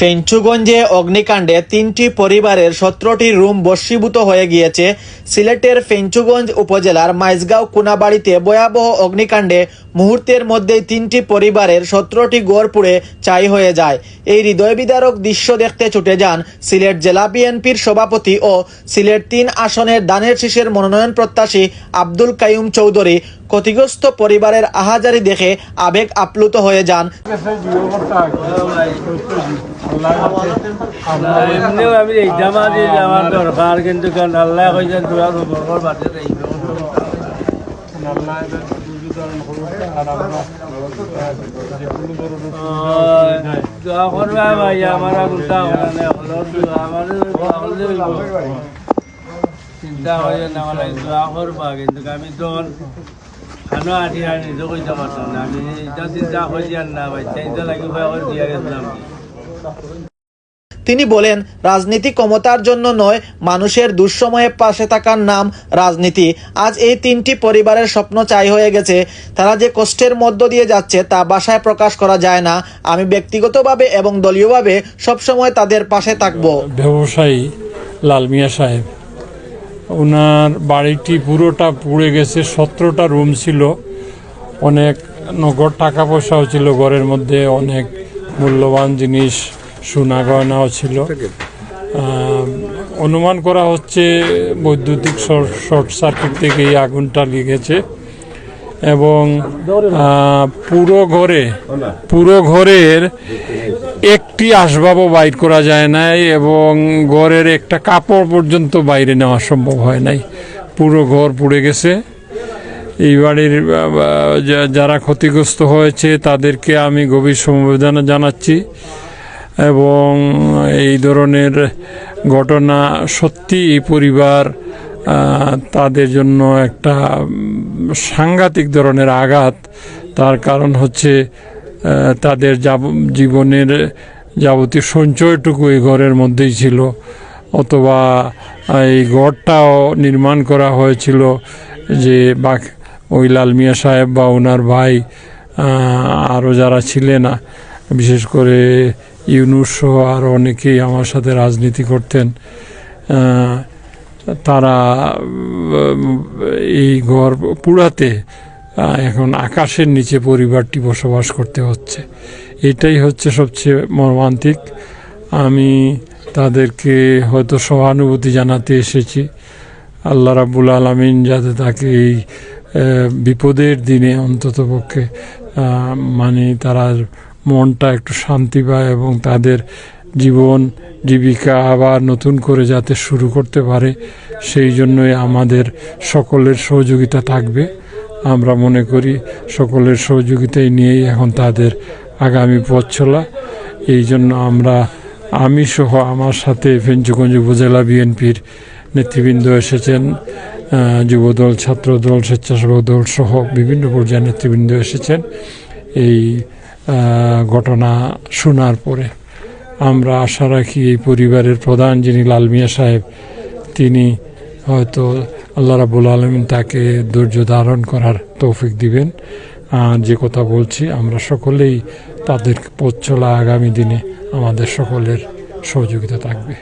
ফেঞ্চুগঞ্জে অগ্নিকাণ্ডে তিনটি পরিবারের সতেরোটি রুম বস্মীভূত হয়ে গিয়েছে। সিলেটের ফেঞ্চুগঞ্জ উপজেলার মাইজগাঁও কুনাবাড়িতে ভয়াবহ অগ্নিকাণ্ডে মুহূর্তের মধ্যেই তিনটি পরিবারের সতেরোটি গড় পুড়ে চাই হয়ে যায়। এই হৃদয়বিদারক দৃশ্য দেখতে ছুটে যান সিলেট জেলা বিএনপির সভাপতি ও সিলেট তিন আসনের দানের শীষের মনোনয়ন প্রত্যাশী আব্দুল কাইয়ুম চৌধুরী। ক্ষতিগ্রস্ত পরিবারের আহাজারি দেখে আবেগ আপ্লুত হয়ে যান। এমনিও আমি এই জামা দিয়ে যাওয়ার দরকার কিন্তু কারণ আল্লাহ কইছেন তোরা ভাই আমার চিন্তা করে না আমার দোয়া করবা কিন্তু আমি তো খানো আঠি আর নিজে কইতে পারতাম না। আমি এটা চিন্তা করি আর না ভাই চিন্তা লাগি ভাই দিয়া গেছিলাম। তিনি বলেন, রাজনীতি ক্ষমতার জন্য নয়, মানুষের দুঃসময়ে পাশে থাকার নাম রাজনীতি। আজ এই তিনটি পরিবারের স্বপ্ন চাই হয়ে গেছে। তারা যে কষ্টের মধ্য দিয়ে যাচ্ছে তা বাসায় প্রকাশ করা যায় না। আমি ব্যক্তিগতভাবে এবং দলীয়ভাবে সবসময় তাদের পাশে থাকব। ব্যবসায়ী লাল মিয়া সাহেব ওনার বাড়িটি পুরোটা পুড়ে গেছে, সতেরোটা রুম ছিল, অনেক নগদ টাকা পয়সাও ছিল, ঘরের মধ্যে অনেক মূল্যবান জিনিস, সোনা গয়নাও ছিল। অনুমান করা হচ্ছে বৈদ্যুতিক শর্ট সার্কিট থেকে এই আগুনটা লেগেছে এবং পুরো ঘরে, পুরো ঘরের একটি আসবাবও বাইর করা যায় নাই এবং ঘরের একটা কাপড় পর্যন্ত বাইরে নেওয়া সম্ভব হয় নাই। পুরো ঘর পুড়ে গেছে। এই বাড়ির যারা ক্ষতিগ্রস্ত হয়েছে তাদেরকে আমি গভীর সমবেদনা জানাচ্ছি এবং এই ধরনের ঘটনা সত্যি পরিবার তাদের জন্য একটা সাংঘাতিক ধরনের আঘাত। তার কারণ হচ্ছে তাদের যাব- জীবনের যাবতীয় সঞ্চয়টুকু এই ঘরের মধ্যেই ছিল অথবা এই ঘরটাও নির্মাণ করা হয়েছিল যে বাক ওই লাল মিয়া সাহেব বা ওনার ভাই আরও যারা ছিলেন, বিশেষ করে ইউনুস আরও অনেকেই আমার সাথে রাজনীতি করতেন তারা, এই ঘর পুরাতে এখন আকাশের নিচে পরিবারটি বসবাস করতে হচ্ছে। এটাই হচ্ছে সবচেয়ে মর্মান্তিক। আমি তাদেরকে হয়তো সহানুভূতি জানাতে এসেছি। আল্লাহ রাবুল আলমিন যাতে তাকে এই বিপদের দিনে অন্তত পক্ষে মানে তারা মনটা একটু শান্তি পায় এবং তাদের জীবন জীবিকা আবার নতুন করে যাতে শুরু করতে পারে, সেই জন্যই আমাদের সকলের সহযোগিতা থাকবে। আমরা মনে করি সকলের সহযোগিতাই নিয়েই এখন তাদের আগামী পথ চলা। এই জন্য আমরা আমি সহ আমার সাথে ফেঞ্চুগঞ্জ উপজেলা বিএনপির নেতৃবৃন্দ এসেছেন। যুবদল, ছাত্রদল, স্বেচ্ছাসেবক দল সহ বিভিন্ন পর্যায়ের নেতৃবৃন্দ এসেছেন। এই ঘটনা শোনার পরে আমরা আশা রাখি এই পরিবারের প্রধান যিনি লাল মিয়া সাহেব, তিনি হয়তো আল্লাহ রাবুল আলমিন তাকে ধৈর্য ধারণ করার তৌফিক দিবেন। আর যে কথা বলছি, আমরা সকলেই তাদের পথ চলা আগামী দিনে আমাদের সকলের সহযোগিতা থাকবে।